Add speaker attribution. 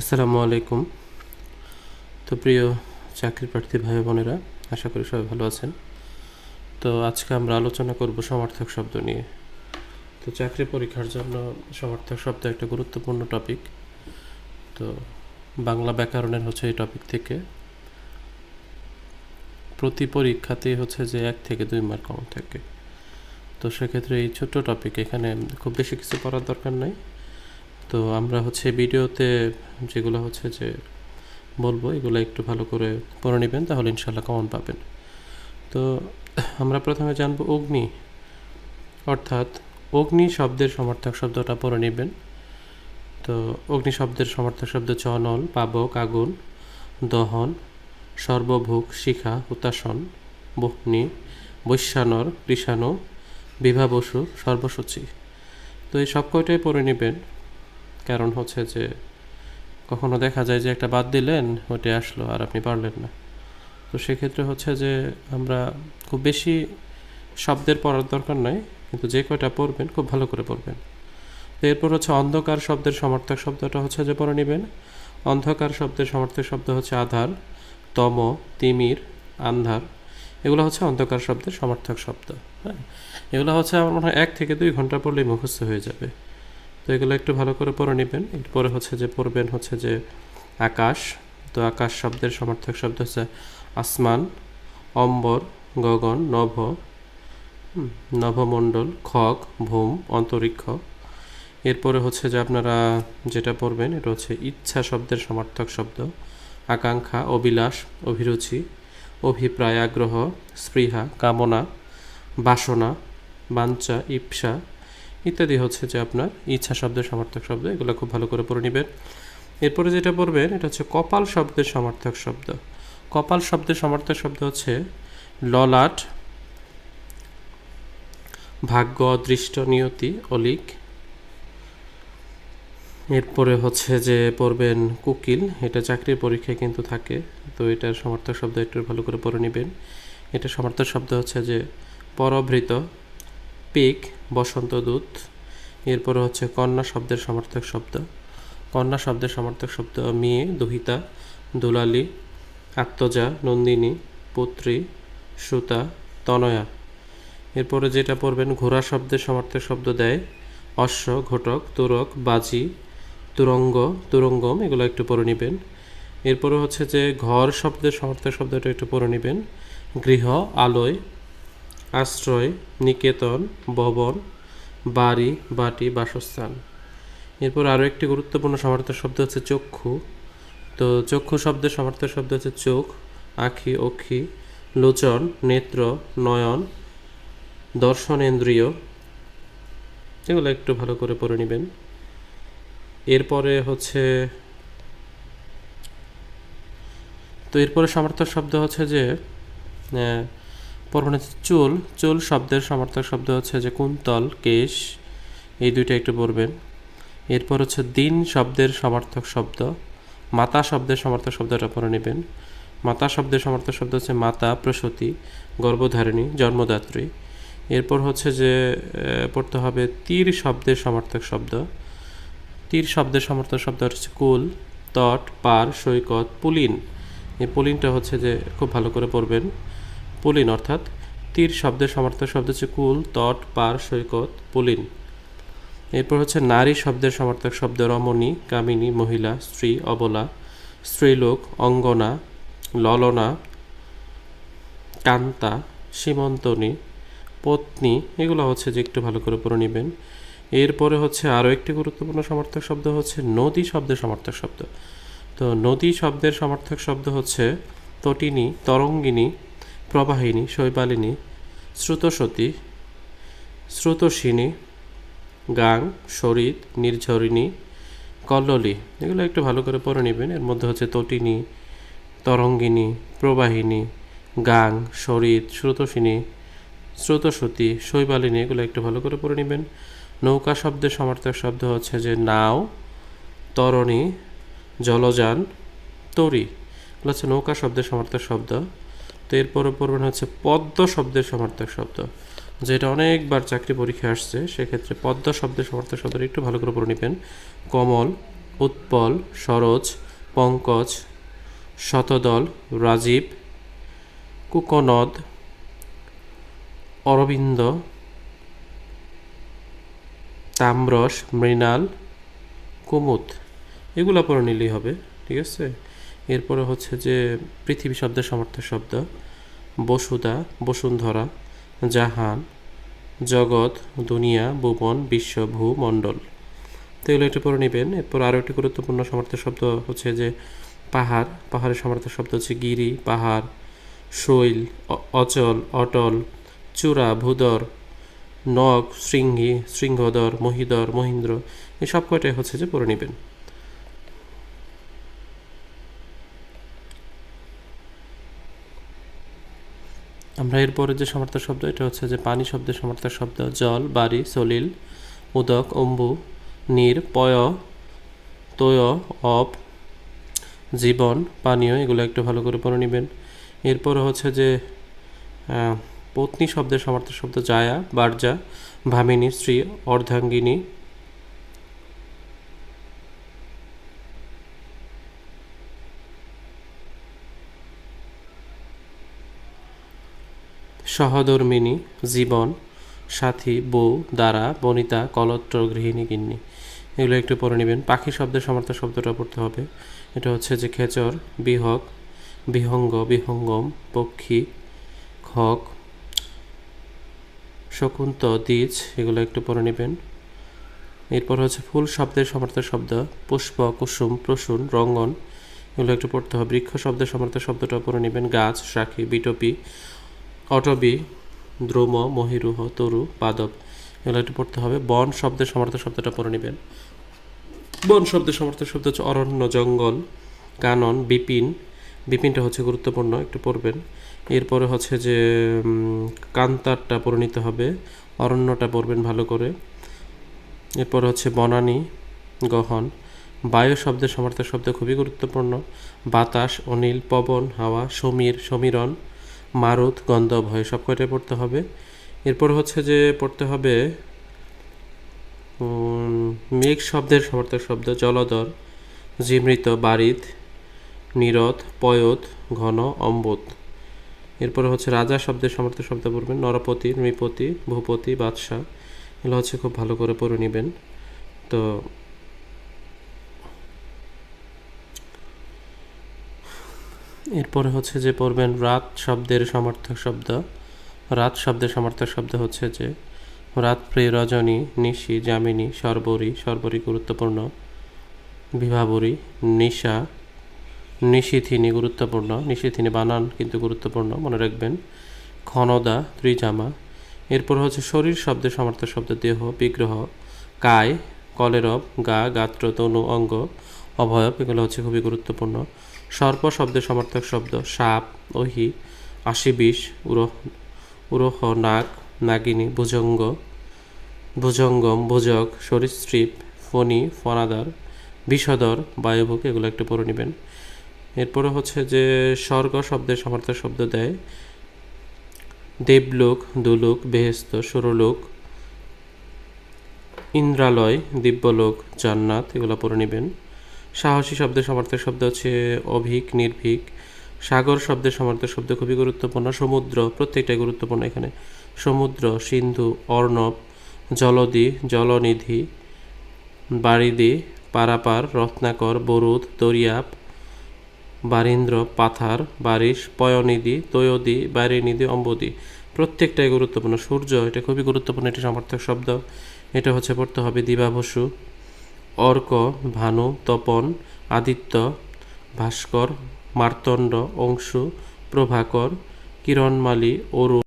Speaker 1: আসসালামু আলাইকুম। তো প্রিয় চাকরি প্রার্থী ভাই বোনেরা, আশা করি সবাই ভালো আছেন। তো আজকে আমরা আলোচনা করব সমার্থক শব্দ নিয়ে। তো চাকরি পরীক্ষার জন্য সমার্থক শব্দ একটা গুরুত্বপূর্ণ টপিক তো বাংলা ব্যাকরণের হচ্ছে এই টপিক থেকে। প্রতি পরীক্ষাতেই হচ্ছে যে এক থেকে দুই মার্ক কম থাকে। তো সেক্ষেত্রে এই ছোট্ট টপিক এখানে খুব বেশি কিছু করার দরকার নাই। তো আমরা হচ্ছে ভিডিওতে যেগুলো হচ্ছে যে বলব, এগুলো একটু ভালো করে পড়ে নেবেন, তাহলে ইনশাল্লাহ কমন পাবেন। তো আমরা প্রথমে জানব অগ্নি। অর্থাৎ অগ্নি শব্দের সমর্থক শব্দটা পড়ে নেবেন। তো অগ্নি শব্দের সমর্থক শব্দ চনল পাবক, আগুন, দহন, সর্বভোগ, শিখা হুতাসন বহ্নি, বৈশ্যানর, কৃষাণু, বিভাবসু, সর্বসূচি। তো এই সব কয়টাই পড়ে নেবেন। কারণ হচ্ছে যে কখনো দেখা যায় যে একটা বাদ দিলেন, ওইটা আসলো আর আপনি পারলেন না। তো সেক্ষেত্রে হচ্ছে যে আমরা খুব বেশি শব্দের পড়ার দরকার নাই, কিন্তু যে কয়টা পড়বেন খুব ভালো করে পড়বেন। তো এরপর হচ্ছে অন্ধকার শব্দের সমর্থক শব্দটা হচ্ছে যে পড়ে নেবেন। অন্ধকার শব্দের সমর্থক শব্দ হচ্ছে আধার, তম, তিমির, আন্ধার। এগুলো হচ্ছে অন্ধকার শব্দের সমর্থক শব্দ হ্যাঁ? এগুলো হচ্ছে আমার মনে হয় এক থেকে দুই ঘণ্টা পড়লেই মুখস্থ হয়ে যাবে। তো এগুলো একটু ভালো করে পড়ে নেবেন। এরপরে হচ্ছে যে পড়বেন হচ্ছে যে আকাশ। তো আকাশ শব্দের সমর্থক শব্দ হচ্ছে আসমান, অম্বর, গগন, নভ নভমণ্ডল, খগ, ভূম, অন্তরিক্ষ। এরপরে হচ্ছে যে আপনারা যেটা পড়বেন, এটা হচ্ছে ইচ্ছা শব্দের সমর্থক শব্দ। আকাঙ্ক্ষা, অভিলাষ, অভিরুচি অভিপ্রায় আগ্রহ স্পৃহা, কামনা, বাসনা, বাঞ্ছা ইপসা ইত্যাদি হচ্ছে যে আপনার ইচ্ছা শব্দের সমার্থক শব্দ, এগুলো খুব ভালো করে পড়ে নেবেন। এরপরে যেটা পড়বেন, এটা হচ্ছে কপাল শব্দের সমার্থক শব্দ। কপাল শব্দের সমার্থক শব্দ হচ্ছে ললাট, ভাগ্য অদৃষ্ট নিয়তি, অলিক। এরপরে হচ্ছে যে পড়বেন কুকিল, এটা চাকরির পরীক্ষায় কিন্তু থাকে, তো এটার সমার্থক শব্দ একটু ভালো করে পড়ে নেবেন। এটা সমার্থক শব্দ হচ্ছে যে পরভৃত পিক, বসন্ত দূত, এরপরে হচ্ছে কন্যা শব্দের সমর্থক শব্দ, কন্যা শব্দের সমর্থক শব্দ মেয়ে, দুহিতা, দুলালি, আত্মজা, নন্দিনী, পুত্রী সুতা তনয়া। এরপরে যেটা পড়বেন, ঘোড়া শব্দের সমর্থক শব্দ দেয়, অশ্ব, ঘটক, তুরক, বাজি, তুরঙ্গ, তুরঙ্গম, এগুলো একটু পড়ে নেবেন। এরপরে হচ্ছে যে ঘর শব্দের সমর্থক শব্দটা একটু পড়ে নেবেন, গৃহ, আলোয় আশ্রয়, নিকেতন, ভবন, বাড়ি, বাটি, বাসস্থান। এরপর আরও একটি গুরুত্বপূর্ণ সমার্থক শব্দ হচ্ছে চক্ষু। তো চক্ষু শব্দের সমার্থক শব্দ হচ্ছে চোখ, আখি, অক্ষি, লোচন, নেত্র, নয়ন দর্শনেন্দ্রিয় এগুলো একটু ভালো করে পড়ে নেবেন। এরপরে হচ্ছে, তো এরপরে সমার্থক শব্দ হচ্ছে যে আহ, পরপর হচ্ছে চুল। চুল শব্দের সমার্থক শব্দ হচ্ছে যে কুন্তল কেশ এই দুইটা একটু পড়বেন। এরপর হচ্ছে দিন শব্দের সমার্থক শব্দ। মাতা শব্দের সমার্থক শব্দটা পড়ে নেবেন। মাতা শব্দের সমার্থক শব্দ হচ্ছে মাতা প্রসূতি গর্ভধারিণী জন্মদাত্রী। এরপর হচ্ছে যে পড়তে হবে তীর শব্দের সমার্থক শব্দ। তীর শব্দের সমর্থক শব্দ হচ্ছে কুল তট পার সৈকত পুলিন। এই পুলিনটা হচ্ছে যে খুব ভালো করে পড়বেন। পুলিন অর্থাৎ তীর শব্দের সমর্থক শব্দ হচ্ছে কুল, তট, পার, সৈকত, পুলিন। এরপর হচ্ছে নারী শব্দের সমর্থক শব্দ রমণী, কামিনী, মহিলা, স্ত্রী, অবলা, স্ত্রীলোক, অঙ্গনা, ললনা, কান্তা, সীমন্তনী, পত্নী, এগুলো হচ্ছে যে একটু ভালো করে পড়ে নেবেন। এরপরে হচ্ছে আরও একটি গুরুত্বপূর্ণ সমর্থক শব্দ হচ্ছে নদী শব্দের সমর্থক শব্দ। তো নদী শব্দের সমর্থক শব্দ হচ্ছে তটিনী, তরঙ্গিনী প্রবাহিনী, শৈবালিনী, শ্রুতসতী, শ্রুতসিনী, গাং, শরীর, নির্ঝরিণী, কল্লোলী। এগুলো একটু ভালো করে পড়ে নেবেন। এর মধ্যে হচ্ছে তটিনী, তরঙ্গিনী, প্রবাহিনী, গাং, শরীর, শ্রুতসিনী, শ্রুতসতী, শৈবালিনী, এগুলো একটু ভালো করে পড়ে নেবেন। নৌকা শব্দের সমার্থক শব্দ হচ্ছে যে নাও, তরণী, জলযান, তরি। এগুলো হচ্ছে নৌকা শব্দের সমার্থক শব্দ। তো এরপরে পড়বেন হচ্ছে পদ্ম শব্দের সমার্থক শব্দ, যেটা অনেকবার চাকরি পরীক্ষায় আসছে। সেক্ষেত্রে পদ্ম শব্দের সমার্থক শব্দটা একটু ভালো করে পড়ে নেবেন। কমল, উৎপল, সরোজ, পঙ্কজ, শতদল, রাজীব, কুকনদ, অরবিন্দ তাম্রস মৃণাল, কুমুদ। এগুলো পরে নিলেই হবে, ঠিক আছে? এরপরে হচ্ছে যে পৃথিবী শব্দের সমার্থক শব্দ বসুদা বসুন্ধরা, জাহান, জগৎ, দুনিয়া, ভুবন, বিশ্ব ভূমণ্ডল তো এগুলো একটু পরে নেবেন। এরপর আরও একটি গুরুত্বপূর্ণ সমার্থক শব্দ হচ্ছে যে পাহাড়। পাহাড়ের সমার্থক শব্দ হচ্ছে গিরি, পাহাড়, শৈল অচল, অটল, চূড়া, ভূদর, নখ, শৃঙ্গি, শৃঙ্গদর, মহিদর, মহিন্দ্র। এই সব কয়টাই হচ্ছে যে পরে নেবেন। আমরা এরপরে যে সমার্থক শব্দ, এটা হচ্ছে যে পানি শব্দের সমার্থক শব্দ, জল, বাড়ি, সলিল, উদক, অম্বু, নীর, পয়, তয়, অপ, জীবন, পানীয়, এগুলো একটু ভালো করে পড়ে নেবেন। এরপর হচ্ছে যে পত্নী শব্দের সমার্থক শব্দ, জায়া, বার্জা, ভামিনী, স্ত্রী, অর্ধাঙ্গিনী সহধর্মিনী জীবন, সাথী, বউ দ্বারা বনিতা, কলত্র, গৃহিণী, গিন্নি। এগুলো একটু পড়ে নেবেন। পাখি শব্দের সমার্থক শব্দটা পড়তে হবে। এটা হচ্ছে যে খেচর, বিহক, বিহঙ্গ, বিহঙ্গম, পক্ষী, খক, শকুন্ত, দ্বিজ, এগুলো একটু পড়ে নেবেন। এরপর হচ্ছে ফুল শব্দের সমার্থক শব্দ, পুষ্প, কুসুম, প্রসূন, রঙ্গন, এগুলো একটু পড়তে হবে। বৃক্ষ শব্দের সমার্থক শব্দটা পড়ে নেবেন। গাছ শাখী বিটপি অটবি দ্রোম, মহিরুহ, তরু, পাদব, এগুলো একটু পড়তে হবে। বন শব্দের সমার্থক শব্দটা পড়ে নেবেন। বন শব্দের সমার্থক শব্দ হচ্ছে অরণ্য, জঙ্গল, কানন, বিপিন। বিপিনটা হচ্ছে গুরুত্বপূর্ণ, একটু পড়বেন। এরপরে হচ্ছে যে কান্তারটা পড়ে নিতে হবে। অরণ্যটা পড়বেন ভালো করে। এরপর হচ্ছে বনানী, গহন। বায়ু শব্দের সমার্থক শব্দ খুবই গুরুত্বপূর্ণ। বাতাস, অনিল, পবন, হাওয়া, সমীর, সমীরণ। মারুত, গন্ধব হয় সব কয়টাই পড়তে হবে। এরপর হচ্ছে যে পড়তে হবে মেঘ শব্দের সমার্থক শব্দ জলধর জিমৃত বারিদ নিরত পয়ত, ঘন, অম্বত। এরপরে হচ্ছে রাজা শব্দের সমার্থক শব্দ পড়বেন, নরপতি, নৃপতি, ভূপতি, বাদশাহ। এগুলো হচ্ছে খুব ভালো করে পড়ে নেবেন। তো এরপরে হচ্ছে যে পড়বেন রাত শব্দের সমার্থক শব্দ। রাত শব্দের সমার্থক শব্দ হচ্ছে যে, রাত প্রিয় রজনী, নিশি, যামিনী, সর্বরী সর্বরী গুরুত্বপূর্ণ। বিভাবরী, নিশা, নিশিথিনী গুরুত্বপূর্ণ। নিশিথিনী বানান কিন্তু গুরুত্বপূর্ণ, মনে রাখবেন। ক্ষণদা ত্রিজামা। এরপর হচ্ছে শরীর শব্দের সমার্থক শব্দ দেহ, বিগ্রহ, কায়, কলেরব, গা, গাত্র, তনু, অঙ্গ অভয়ব এগুলো হচ্ছে খুবই গুরুত্বপূর্ণ। সর্প শব্দের সমর্থক শব্দ, সাপ, ওহি আশি বিষ উরহ উরহ নাগ নাগিনী, ভুজঙ্গ, ভুজঙ্গম, ভুজক, সরীসৃপ, ফণি ফনাদার বিষধর, বায়ুভোগ, এগুলো একটু পড়ে নেবেন। এরপরে হচ্ছে যে স্বর্গ শব্দের সমার্থক শব্দ দেয়, দেবলোক, দুলোক, বেহেস্ত, সুরলোক, ইন্দ্রালয়, দিব্যলোক, জান্নাত, এগুলো পড়ে নেবেন। সাহসী শব্দের সমার্থক শব্দ হচ্ছে অভিক, নির্ভীক। সাগর শব্দের সমার্থক শব্দ খুবই গুরুত্বপূর্ণ। সমুদ্র, প্রত্যেকটাই গুরুত্বপূর্ণ এখানে। সমুদ্র, সিন্ধু, অর্ণব, জলদি, জলনিধি, বারিদি, পারাপার, রত্নাকর, বরুদ, দরিয়াপ, বারিন্দ্র, পাথার, বারিশ, পয়নিধি, তয়োদি, বারিনিধি অম্বদি প্রত্যেকটাই গুরুত্বপূর্ণ। সূর্য, এটা খুবই গুরুত্বপূর্ণ একটি সমার্থক শব্দ। এটা হচ্ছে পড়তে হবে দিবাবসু অর্ক ভানু তপন আদিত্য ভাস্কর মার্তণ্ড অংশু প্রভাকর কিরণমালী অরুণ